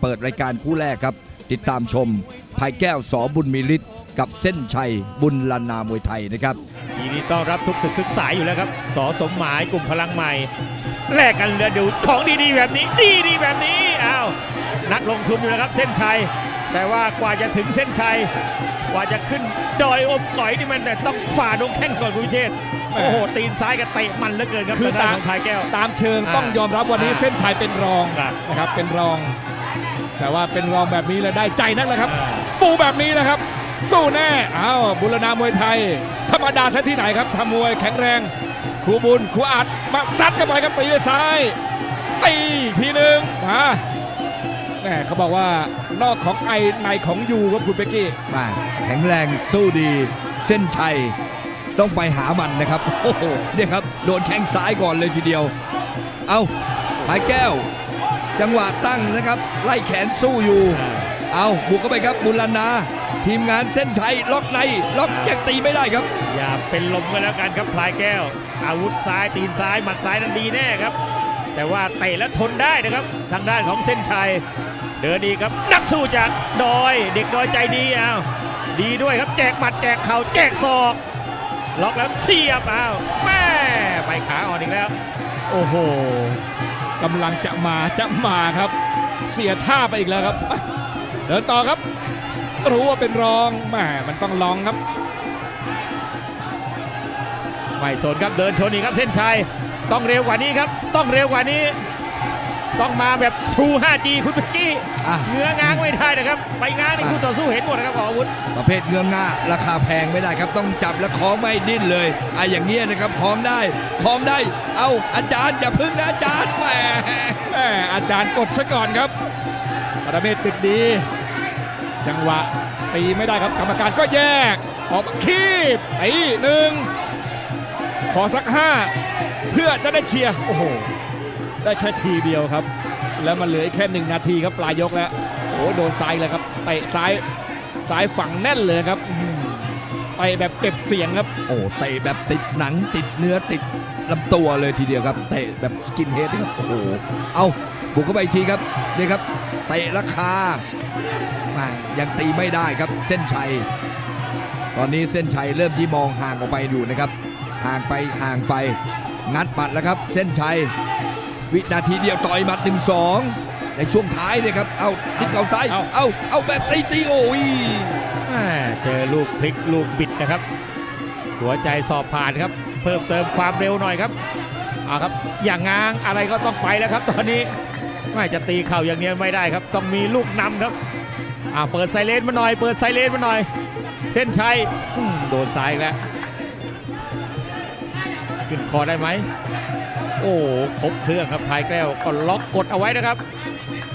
เปิดรายการคู่แรกครับ ติดตามชมภายแก้วสอบุญมีฤทธิ์กับเส้นชัยบุญลานามวยไทยนะครับยินดีต้อนรับทุกศึกศึกสายอยู่แล้วครับสอสมหมายกลุ่มพลังใหม่แลกกันเลยดูของดีๆแบบนี้ ดีๆแบบนี้อ้าวนักลงทุนอยู่นะครับเส้นชัย แต่ว่ากว่าจะถึงเส้นชัยกว่าจะขึ้นดอยอมก่อยนี่มันแต่ต้องฝ่าดงแข้งก่อนคุณวิเชษฐ์โอ้โหตีนซ้ายกับเตะมันเหลือเกินครับคือทางด้านตามของพายแก้วตามเชิงต้องอ่ายอมรับวันนี้อ่าเส้นชัยเป็นรองครับนะครับเป็นรอง แต่ว่าเป็นรองแบบนี้เลยได้ใจนักเลยครับอ่าปูแบบนี้นะครับ สู้แน่อ้าวบุรณามวยไทย ธรรมดาซะที่ไหนครับทำมวยแข็งแรงครูบุญครูอัดมาซัดเข้าไปครับตีด้วยซ้ายตีอีกทีหนึ่งมาแหมเขาบอกว่านอกของไอในของยูครับคุณเป๊กกี้มาแข็งแรงสู้ดี เส้นชัยต้องไปหามันนะครับโอ้โหเนี่ยครับโดนแข้งซ้ายก่อนเลยทีเดียว เอาภายแก้ว จังหวะตั้งนะครับ ไล่แขนสู้อยู่อ่าเอาบุกเข้าไปครับบุรณาทีมงานเส้นชัยล็อกในล็อกยังตีไม่ได้ครับ อย่าเป็นลมกันแล้วกันครับพลายแก้ว อาวุธซ้ายตีนซ้ายหมัดซ้ายนั้นดีแน่ครับ แต่ว่าเตะแล้วทนได้นะครับ ทางด้านของเส้นชัย เดินดีครับนักสู้จากดอยเด็กดอยใจดีอ้าวดีด้วยครับแจกหมัดแจกเข่าแจกศอกล็อกแล้วเสียบอ้าวแม่ไปขาอ่อนอีกแล้ว โอ้โห กำลังจะมาจะมาครับ เสียท่าไปอีกแล้วครับ เดินต่อครับ รู้ว่าเป็นรองแหมมันต้องลองครับไม่สนครับเดินชนอีกครับเส้นชัยต้องเร็วกว่านี้ครับ ต้องเร็วกว่านี้ ต้องมาแบบชู 5G คุณเมื่อกี้อะเงื้อง้างไม่ได้นะครับ ไปง้างในคู่ต่อสู้เห็นหมดนะครับขออาวุธ ประเภทเงื้อง่าราคาแพงไม่ได้ครับ ต้องจับและคล้องไม่ดิ้นเลยอะอย่างเงี้ยนะครับคล้องได้คล้องได้ เอาอาจารย์อย่าพึ่งนะอาจารย์แหมแหมอาจารย์กดซะก่อนครับปรเมศตึกดี จังหวะตีไม่ได้ครับกรรมการก็แยก ออกมาคีบไอ้หนึ่งขอสักห้าเพื่อจะได้เชียร์โอ้โห ได้แค่ทีเดียวครับ แล้วมันเหลือแค่หนึ่งนาทีครับปลายยกแล้วโอ้โหโดนซ้ายเลยครับเตะซ้ายซ้ายฝังแน่นเลยครับอื้อหือเตะแบบเก็บเสียงครับ โอ้เตะแบบติดหนังติดเนื้อติดลำตัวเลยทีเดียวครับเตะแบบสกินเฮดครับโอ้โหเอาบุกเข้าไปอีกทีครับนี่ครับเตะราคามายังตีไม่ได้ครับเส้นชัย ตอนนี้เส้นชัยเริ่มที่มองห่างออกไปอยู่นะครับห่างไปห่างไปงัดหมัดแล้วครับ เส้นชัย วินาทีเดียวต่อยหมัดหนึ่งสองในช่วงท้ายเนี่ยครับ เอาทิศเข่าซ้าย เอา เอา เอาแบบตีตีโอ้ยแม่เจอลูกพลิกลูกบิดนะครับ หัวใจสอบผ่านครับ เพิ่มเติมความเร็วหน่อยครับเอาครับ อย่างง้างอะไรก็ต้องไปแล้วครับตอนนี้ไม่จะตีเข่าอย่างเดียวไม่ได้ครับ ต้องมีลูกนำครับอ่าเปิดไซเลนมาหน่อย เปิดไซเลนมาหน่อย เส้นชัยอืมโดนซ้ายอีกแล้วขึ้นคอได้ไหม โอ้โหครบเครื่องครับพายแก้วก็ล็อกกดเอาไว้นะครับ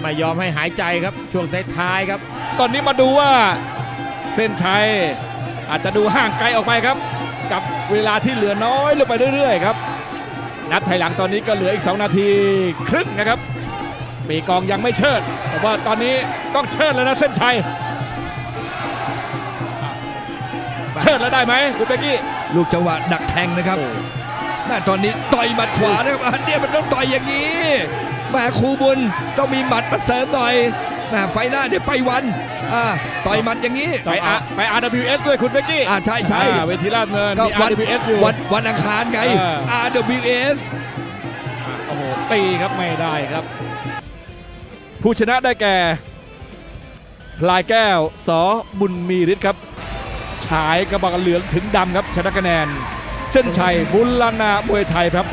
ไม่ยอมให้หายใจครับช่วงท้ายๆครับ ตอนนี้มาดูว่าเส้นชัยอาจจะดูห่างไกลออกไปครับ กับเวลาที่เหลือน้อยลงไปเรื่อยๆครับ นับถอยหลังตอนนี้ก็เหลืออีก 2 นาทีครึ่งนะครับปีกองยังไม่เชิด แต่ว่าตอนนี้ต้องเชิดแล้วนะเส้นชัย เชิดแล้วได้ไหมคุณเบกกี้ ลูกจังหวะดักแทงนะครับแม่ ตอนนี้ต่อยหมัดขวานะครับอันเนี้ยมันต้องต่อยอย่างนี้แม่ครูบุญต้องมีหมัดมาเสริมหน่อยแม่ไฟหน้าเดี๋ยวไปวันอ่าต่อยหมัดอย่างนี้ไปอาไป RWS ด้วยคุณเบกกี้อ่าใช่ใช่อ่าเวทีลาดเนินก็มี วัน RWS อยู่ วันวันอังคารไง เออ RWS อะโอ้โหตีครับไม่ได้ครับ ผู้ชนะได้แก่ พลายแก้วสอบุญมีฤทธิ์ครับ ฉายกระบอกเหลืองถึงดำครับชนะคะแนน เส้นชัยบุญลานา มวยไทยครับ